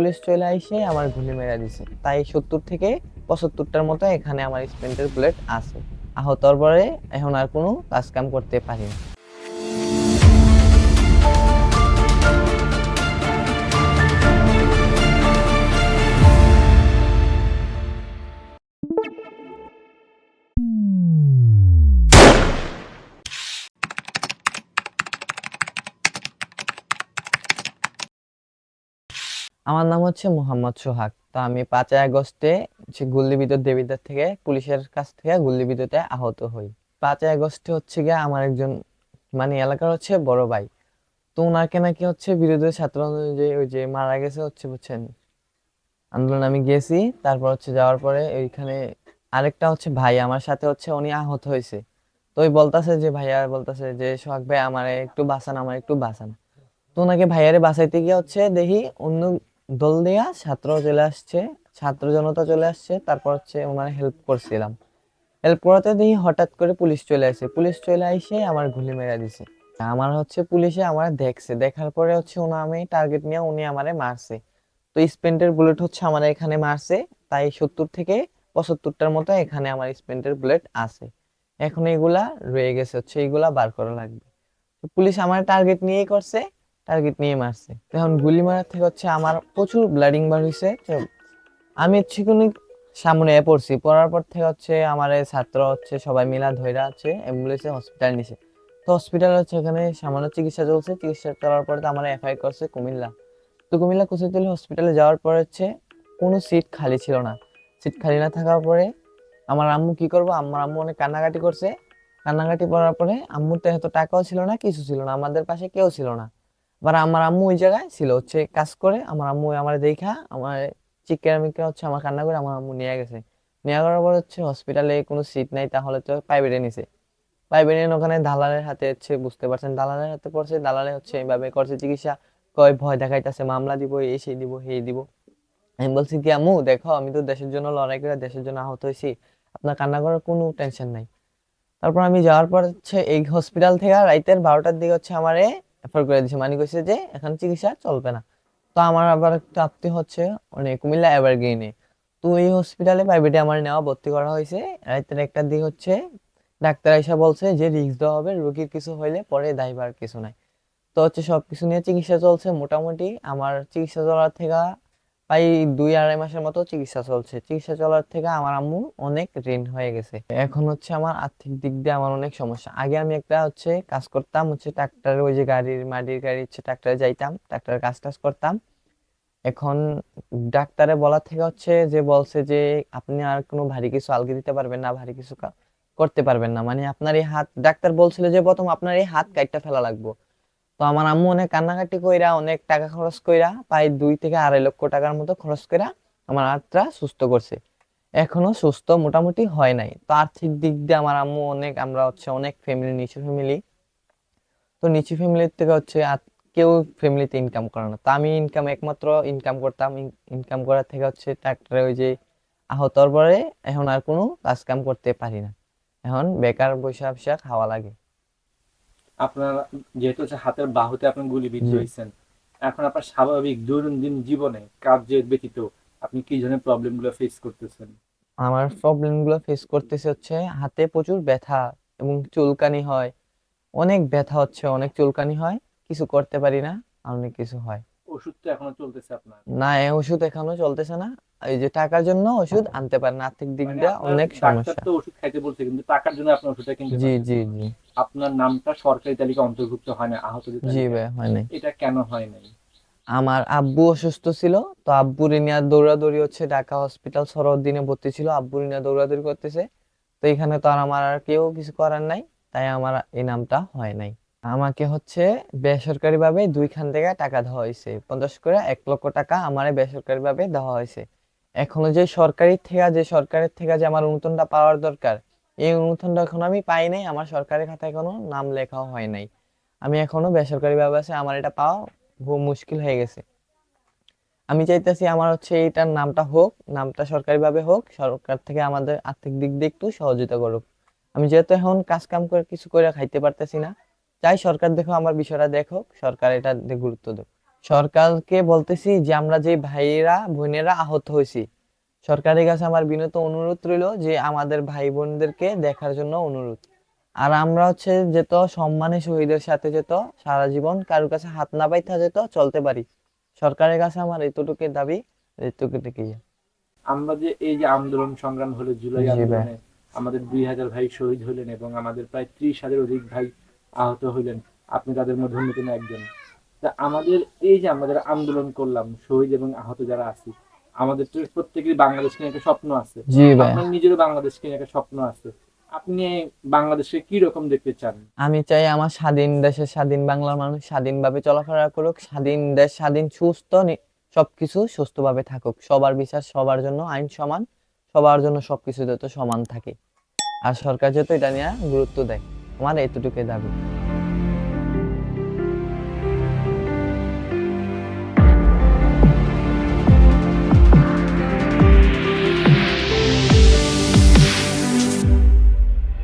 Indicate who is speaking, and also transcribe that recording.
Speaker 1: Police চলে আইসে আমার গুলি মেরা দিছে। তাই সত্তর থেকে পঁচাত্তরটার মতো এখানে আমার স্প্লেন্ডার বুলেট আছে। আহতর পরে এখন আর কোনো কাজ কাম করতে পারি না। আমার নাম হচ্ছে মোহাম্মদ সোহাগ। তো আমি পাঁচই আগস্টে হচ্ছে গুল্লিবিদ্যুৎ দেবিদ্যার থেকে, পুলিশের কাছ থেকে গুল্লিবিদ্যুতে আহত হই। পাঁচই আগস্টে হচ্ছে গিয়ে আমার একজন মানে এলাকার হচ্ছে বড় ভাই। তো ওনাকে নাকি হচ্ছে বিরোধী ছাত্র যে ওই যে মারা গেছে হচ্ছে বুঝছেন? আন্দোলন আমি গেছি, তারপর হচ্ছে যাওয়ার পরে ওইখানে আরেকটা হচ্ছে ভাই আমার সাথে হচ্ছে উনি আহত হয়েছে। তো ওই বলতাছে যে ভাইয়া, বলতাছে যে, সোহাগ ভাই আমার একটু বাঁচান, আমার একটু বাঁচান। তো ওনাকে ভাইয়ারে বাঁচাইতে গিয়ে হচ্ছে দেখি অন্য দল দিয়া ছাত্র চলে আসছে, ছাত্র জনতা চলে আসছে, তারপর হচ্ছে ওনার হেল্প করছিলাম। হেল্প করাতে দেখি হঠাৎ করে পুলিশ চলে আসে। পুলিশ চলে আইসে আমার গুলি মেরে দিছে। আমার হচ্ছে পুলিশে আমার দেখছে। দেখার পরে হচ্ছে ওনা আমি টার্গেট নিয়ে উনি আমারে মারছে। তো স্পেন্টের বুলেট হচ্ছে আমার এখানে মারছে। তাই সত্তর থেকে পঁচাত্তরটার মতো এখানে আমার স্পেন্টের বুলেট আছে। এখন এগুলা রয়ে গেছে। হচ্ছে এগুলা বার করা লাগবে। পুলিশ আমার টার্গেট নিয়েই করছে। টার্গেট নিয়ে মারছে। এখন গুলি মারার থেকে হচ্ছে আমার প্রচুর ব্লাডিং বার হয়েছে আমি হচ্ছে কোনো সামনে এ পড়ছি। পড়ার পর থেকে হচ্ছে আমার ছাত্র হচ্ছে সবাই মিলা ধইরা আছে অ্যাম্বুলেন্সে হসপিটাল নিছে। তো হসপিটাল হচ্ছে এখানে সামান্য চিকিৎসা চলছে। চিকিৎসা চলার পরে তো আমার এফআই করছে কুমিল্লা। তো কুমিল্লা কুচিতলি হসপিটালে যাওয়ার পর হচ্ছে কোনো সিট খালি ছিল না। সিট খালি না থাকার পরে আমার আম্মু কি করব? আমার আম্মু অনেক কান্নাকাটি করছে। কান্নাকাটি করার পরে আম্মুর তো এত টাকাও ছিল না, কিছু ছিল না। আমাদের পাশে কেউ ছিল না। আবার আমার আম্মু ওই জায়গায় ছিল, হচ্ছে কাজ করে, আমার আম্মু আমার দেখা, আমার চিকেন মিকে হচ্ছে, আমার কান্না করে আমার আম্মু নিয়ে গেছে। নিয়ে যাওয়ার পর হচ্ছে হসপিটালে কোনো সিট নাই, তাহলে তো প্রাইভেটে নিছে। প্রাইভেটে ওখানে দালালের হাতে হচ্ছে বুঝতে পারছেন, দালালের হাতে পড়ছে, দালালে হচ্ছে এইভাবে করছে, চিকিৎসা কয় ভয় দেখাইতেছে, মামলা দিব, এই সেই দিব সেই দিব। আমি বলছি কি আম্মু, দেখো, আমি তো দেশের জন্য লড়াই করে দেশের জন্য আহত হয়েছি, আপনার কান্না করার কোনো টেনশন নাই। তারপর আমি যাওয়ার পর হচ্ছে এই হসপিটাল থেকে রাইতের বারোটার দিকে হচ্ছে আমারে রেফার করে দিছে মানে কইছে যে এখন চিকিৎসা চলবে না। তো আমার আবার একটা আত্মীয় হচ্ছে মানে কুমিল্লা এভারগ্রিনে। তো এই হসপিটালে প্রাইভেটে আমার নেওয়া ভর্তি করা হয়েছে। রাইতের একটা দিক হচ্ছে, ডাক্তার এসে বলছে যে রিস্ক দেওয়া হবে, রোগীর কিছু হইলে পরে দায়বার কিছু নাই। তো হচ্ছে সব কিছু নিয়ে চিকিৎসা চলছে মোটামুটি। আমার চিকিৎসা চলার থেকে প্রায় দুই আড়াই মাসের মতো চিকিৎসা চলছে। চিকিৎসা চলার থেকে আমার আম্মু অনেক ঋণ হয়ে গেছে। এখন হচ্ছে আমার আর্থিক দিক দিয়ে আমার অনেক সমস্যা। আগে আমি একটা হচ্ছে কাজ করতাম, হচ্ছে ট্রাক্টরে ওই যে গাড়ির মাটির গাড়ি হচ্ছে ট্রাক্টরে যাইতাম ট্রাক্টরের কাজ টাজ করতাম। এখন ডাক্তারে বলা থেকে হচ্ছে যে বলছে যে আপনি আর কোনো ভারী কিছু আলগি দিতে পারবেন না, ভারী কিছু করতে পারবেন না। মানে আপনার এই হাত, ডাক্তার বলছিল যে প্রথম আপনার এই হাত কাটটা ফেলা লাগবে। তো আমার আম্মু অনেক কান্নাকাটি কইরা, অনেক টাকা খরচ কইরা, প্রায় দুই থেকে আড়াই লক্ষ টাকার মতো খরচ কইরা আমার হাতটা সুস্থ করছে। এখনও সুস্থ মোটামুটি হয় নাই। তো আর্থিক দিক দিয়ে আমার আম্মু অনেক, আমরা হচ্ছে অনেক ফ্যামিলি নিচু ফ্যামিলি তো নিচু ফ্যামিলির থেকে হচ্ছে কেউ ফ্যামিলিতে ইনকাম করে না। তো আমি ইনকাম একমাত্র ইনকাম করতাম। ইনকাম করার থেকে হচ্ছে ট্রাক্টরে ওই যে আহতর পরে এখন আর কোনো কাজ কাম করতে পারি না। এখন বেকার বসে খাওয়া লাগে।
Speaker 2: আপনার যেহেতু হচ্ছে হাতের বাহুতে আপনি গুলিবিদ্ধ
Speaker 1: জি।
Speaker 2: হয়েছেন এখন আপনার স্বাভাবিক দৈনন্দিন জীবনে কার্যের ব্যতীত আপনি কি ধরনের প্রবলেমগুলো ফেস করতেছেন?
Speaker 1: আমার প্রবলেমগুলো ফেস করতেছে হচ্ছে হাতে প্রচুর ব্যথা এবং চুলকানি হয়। অনেক ব্যথা হচ্ছে অনেক চুলকানি হয় কিছু করতে পারি না অনেক কিছু হয়।
Speaker 2: ওষুধ তো এখনও চলতেছে আপনার?
Speaker 1: না এই ওষুধ এখনও চলতেছে না। এই যে টাকার জন্য ওষুধ আনতে পারে না আর্থিক দিক
Speaker 2: মানে
Speaker 1: দিয়ে অনেক সমস্যা।
Speaker 2: তো ওষুধ খাইতে বলছে কিন্তু টাকার জন্য আপনি ওষুধটা কিনতে
Speaker 1: জি জি জি।
Speaker 2: আপনার নামটা সরকারি তালিকা অন্তর্ভুক্ত হয় না আহতদের
Speaker 1: জি ভাই হয় নাই।
Speaker 2: এটা কেন হয় নাই?
Speaker 1: আমার আব্বু অসুস্থ ছিল তো আব্বুর নিয়ে দৌড়াদৌড়ি হচ্ছে ঢাকা হসপিটাল সরোদ্দিনে ভর্তি ছিল আব্বুর নিয়ে দৌড়াদৌড়ি করতেছে। তো এখানে তো আর আমার আর কেউ কিছু করার নাই তাই আমার এই নামটা হয় নাই। আমাকে হচ্ছে বেসরকারি ভাবে দুইখান থেকে টাকা দেওয়া হয়েছে পঞ্চাশ করে এক লক্ষ টাকা আমার বেসরকারি ভাবে দেওয়া হয়েছে। এখনও যে সরকারি থেকে, যে সরকারের থেকে যে আমার অনুদানটা পাওয়ার দরকার, এই অনুদানটা এখন আমি পাই নাই। আমার সরকারি খাতায় কোনো নাম লেখাও হয় নাই। আমি এখনও বেসরকারি ভাবে আছে, আমার এটা পাওয়া বহু মুশকিল হয়ে গেছে। আমি চাইতেছি আমার হচ্ছে এইটার নামটা হোক, নামটা সরকারিভাবে হোক, সরকার থেকে আমাদের আর্থিক দিক দিয়ে একটু সহযোগিতা করুক। আমি যেহেতু এখন কাজ কাম করে কিছু করে খাইতে পারতেছি না, চাই সরকার দেখো, আমার বিষয়টা দেখো, সরকার এটা গুরুত্ব দেব সরকারকে বলতেছি যে আমরা যে ভাইয়েরা বোনেরা আহত হয়েছি। সরকারের কাছে আমার বিনত অনুরোধ রইল যে আমাদের ভাই বোনদেরকে দেখার জন্য অনুরোধ। আর আমরা হচ্ছে যেত সম্মানে শহীদের সাথে যেত সারা জীবন কারোর কাছে হাত না পাইতে যেত চলতে পারি। সরকারের কাছে আমার এতটুকু দাবি এতটুকু থেকেই
Speaker 2: আমরা যে এই যে আন্দোলন সংগ্রাম হলো জুলাই আন্দোলনে আমাদের দুই হাজার ভাই শহীদ হলেন এবং আমাদের প্রায় ত্রিশ হাজার অধিক ভাই আহত হলেন। আপনি তাদের মধ্যে অন্যতম একজন। তা আমাদের এই যে আমাদের আন্দোলন করলাম শহীদ এবং আহত যারা আছি আমাদের তো প্রত্যেকেরই বাংলাদেশ নিয়ে একটা স্বপ্ন আছে। আপনার নিজেরও বাংলাদেশ নিয়ে একটা স্বপ্ন আছে। আপনি বাংলাদেশে কি রকম দেখতে চান?
Speaker 1: আমি চাই আমার স্বাধীন দেশের স্বাধীন বাংলার মানুষ স্বাধীনভাবে চলাফেরা করুক স্বাধীন দেশ স্বাধীন সুস্থ সবকিছু সুস্থভাবে থাকুক। সবার বিচার সবার জন্য আইন সমান সবার জন্য সবকিছু যাতে সমান থাকে। আর সরকার যাতে এটা নিয়ে গুরুত্ব দেয় আমার এতটুকুই দাবি।